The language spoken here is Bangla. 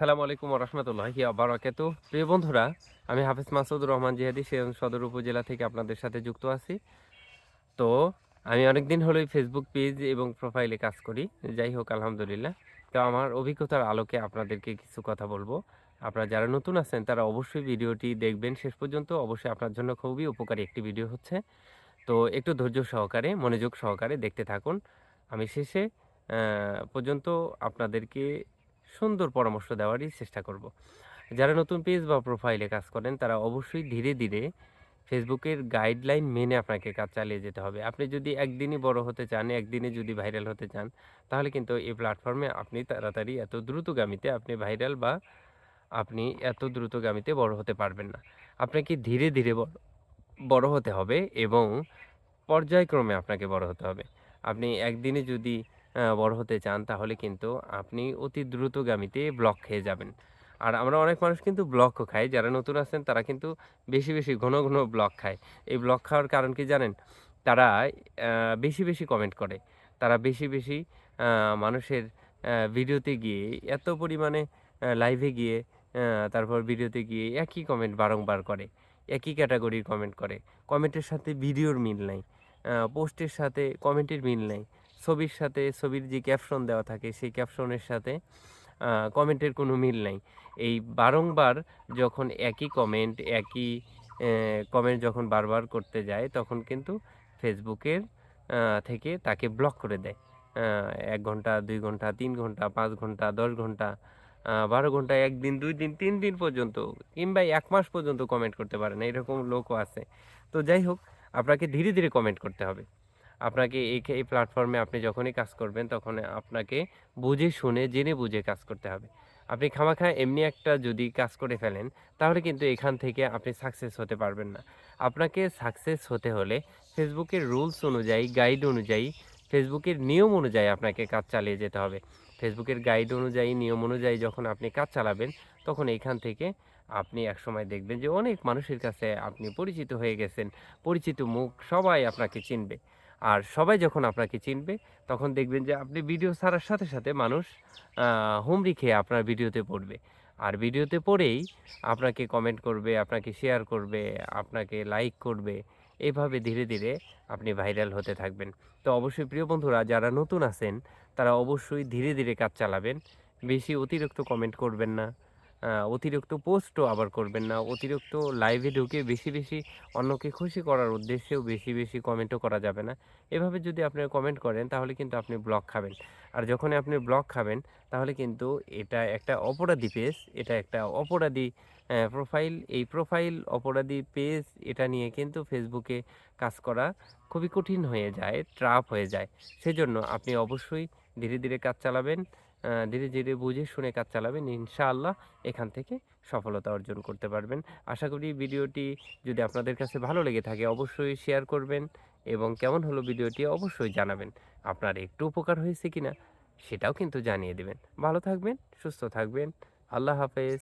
আসসালামু আলাইকুম রহমতুল্লাহি আবরাকাতু প্রিয় বন্ধুরা, আমি হাফিজ মাসুদুর রহমান জিহাদি সিরাজ সদর উপজেলা থেকে আপনাদের সাথে যুক্ত আছি। তো, আমি অনেকদিন হলোই ফেসবুক পেজ এবং প্রোফাইলে কাজ করি। যাই হোক, আলহামদুলিল্লাহ। তো আমার অভিজ্ঞতার আলোকে আপনাদেরকে কিছু কথা বলব। আপনারা যারা নতুন আছেন, তারা অবশ্যই ভিডিওটি দেখবেন। শেষ পর্যন্ত অবশ্যই আপনার জন্য খুবই উপকারী একটি ভিডিও হচ্ছে। তো, একটু ধৈর্য সহকারে, মনোযোগ সহকারে দেখতে থাকুন। আমি শেষে পর্যন্ত আপনাদেরকে সুন্দর পরামর্শ দেওয়ারই চেষ্টা করব। যারা নতুন পেজ বা প্রোফাইলে কাজ করেন, তারা অবশ্যই ধীরে ধীরে ফেসবুকের গাইডলাইন মেনে আপনাকে কাজ চালিয়ে যেতে হবে। আপনি যদি একদিনই বড় হতে চান একদিনে যদি ভাইরাল হতে চান, তাহলে কিন্তু এই প্ল্যাটফর্মে আপনি তাড়াতাড়ি এত দ্রুতগামীতে আপনি ভাইরাল বা আপনি এত দ্রুতগামীতে বড় হতে পারবেন না। আপনাকে ধীরে ধীরে বড় হতে হবে এবং পর্যায়ক্রমে আপনাকে বড় হতে হবে। আপনি একদিনে যদি বড় হতে চান, তাহলে কিন্তু আপনি অতি দ্রুতগামীতে ব্লক খেয়ে যাবেন। আর আমরা অনেক মানুষ কিন্তু ব্লকও খাই, যারা নতুন আছেন তারা কিন্তু বেশি বেশি ঘন ঘন ব্লক খায়। এই ব্লক খাওয়ার কারণ কি জানেন? তারা বেশি বেশি কমেন্ট করে। তারা বেশি বেশি মানুষের ভিডিওতে গিয়ে এত পরিমাণে লাইভে গিয়ে তারপর ভিডিওতে গিয়ে একই কমেন্ট বারংবার করে, একই ক্যাটাগরির কমেন্ট করে। কমেন্টের সাথে ভিডিওর মিল নাই পোস্টের সাথে কমেন্টের মিল নাই। ছবির সাথে, ছবির যে ক্যাপশন দেওয়া থাকে, সেই ক্যাপশনের সাথে কমেন্টের কোনো মিল নাই। এই বারংবার যখন একই কমেন্ট একই কমেন্ট যখন বারবার করতে যায়, তখন কিন্তু ফেসবুকের থেকে তাকে ব্লক করে দেয়। এক ঘণ্টা, দুই ঘণ্টা, তিন ঘণ্টা, পাঁচ ঘণ্টা, দশ ঘণ্টা বারো ঘণ্টা, একদিন, দুই দিন, তিন দিন পর্যন্ত, কিংবা এক মাস পর্যন্ত কমেন্ট করতে পারে না, এরকম লোকও আছে। তো যাই হোক, আপনাকে ধীরে ধীরে কমেন্ট করতে হবে। আপনাকে এই এই প্ল্যাটফর্মে আপনি যখনই কাজ করবেন, তখন আপনাকে বুঝে শুনে, জেনে বুঝে কাজ করতে হবে। আপনি খামাখা এমনি একটা যদি কাজ করে ফেলেন, তাহলে কিন্তু এখান থেকে আপনি সাকসেস হতে পারবেন না। আপনাকে সাকসেস হতে হলে ফেসবুকের রুলস অনুযায়ী গাইড অনুযায়ী ফেসবুকের নিয়ম অনুযায়ী আপনাকে কাজ চালিয়ে যেতে হবে। ফেসবুকের গাইড অনুযায়ী, নিয়ম অনুযায়ী যখন আপনি কাজ চালাবেন, তখন এইখান থেকে আপনি একসময় দেখবেন যে অনেক মানুষের কাছে আপনি পরিচিত হয়ে গেছেন। পরিচিত মুখ সবাই আপনাকে চিনবে। আর সবাই যখন আপনাকে চিনবে, তখন দেখবেন যে আপনি ভিডিও ছাড়ার সাথে সাথে মানুষ হুমড়ি খেয়ে আপনার ভিডিওতে পড়বে। আর ভিডিওতে পড়েই আপনাকে কমেন্ট করবে, আপনাকে শেয়ার করবে, আপনাকে লাইক করবে, এভাবে ধীরে ধীরে আপনি ভাইরাল হতে থাকবেন। তো অবশ্যই প্রিয় বন্ধুরা, যারা নতুন আছেন, তারা অবশ্যই ধীরে ধীরে কাজ চালাবেন, বেশি অতিরিক্ত কমেন্ট করবেন না। অতিরিক্ত পোস্টও আবার করবেন না। অতিরিক্ত লাইভে ঢুকে বেশি বেশি অন্যকে খুশি করার উদ্দেশ্যেও বেশি বেশি কমেন্টও করা যাবে না। এভাবে যদি আপনি কমেন্ট করেন, তাহলে কিন্তু আপনি ব্লক খাবেন। আর যখনই আপনি ব্লক খাবেন, তাহলে কিন্তু এটা একটা অপরাধী পেজ এটা একটা অপরাধী প্রোফাইল এই প্রোফাইল অপরাধী পেজ এটা নিয়ে কিন্তু ফেসবুকে কাজ করা খুবই কঠিন হয়ে যায় ট্রাপ হয়ে যায়। সেজন্য আপনি অবশ্যই ধীরে ধীরে কাজ চালাবেন ধীরে ধীরে বুঝে শুনে কাজ চালাবেন, ইনশাআল্লাহ এখান থেকে সফলতা অর্জন করতে পারবেন। আশা করি ভিডিওটি যদি আপনাদের কাছে ভালো লেগে থাকে অবশ্যই শেয়ার করবেন এবং কেমন হলো ভিডিওটি অবশ্যই জানাবেন। আপনার একটু উপকার হয়েছে কিনা সেটাও কিন্তু জানিয়ে দেবেন। ভালো থাকবেন, সুস্থ থাকবেন, আল্লাহ হাফেজ।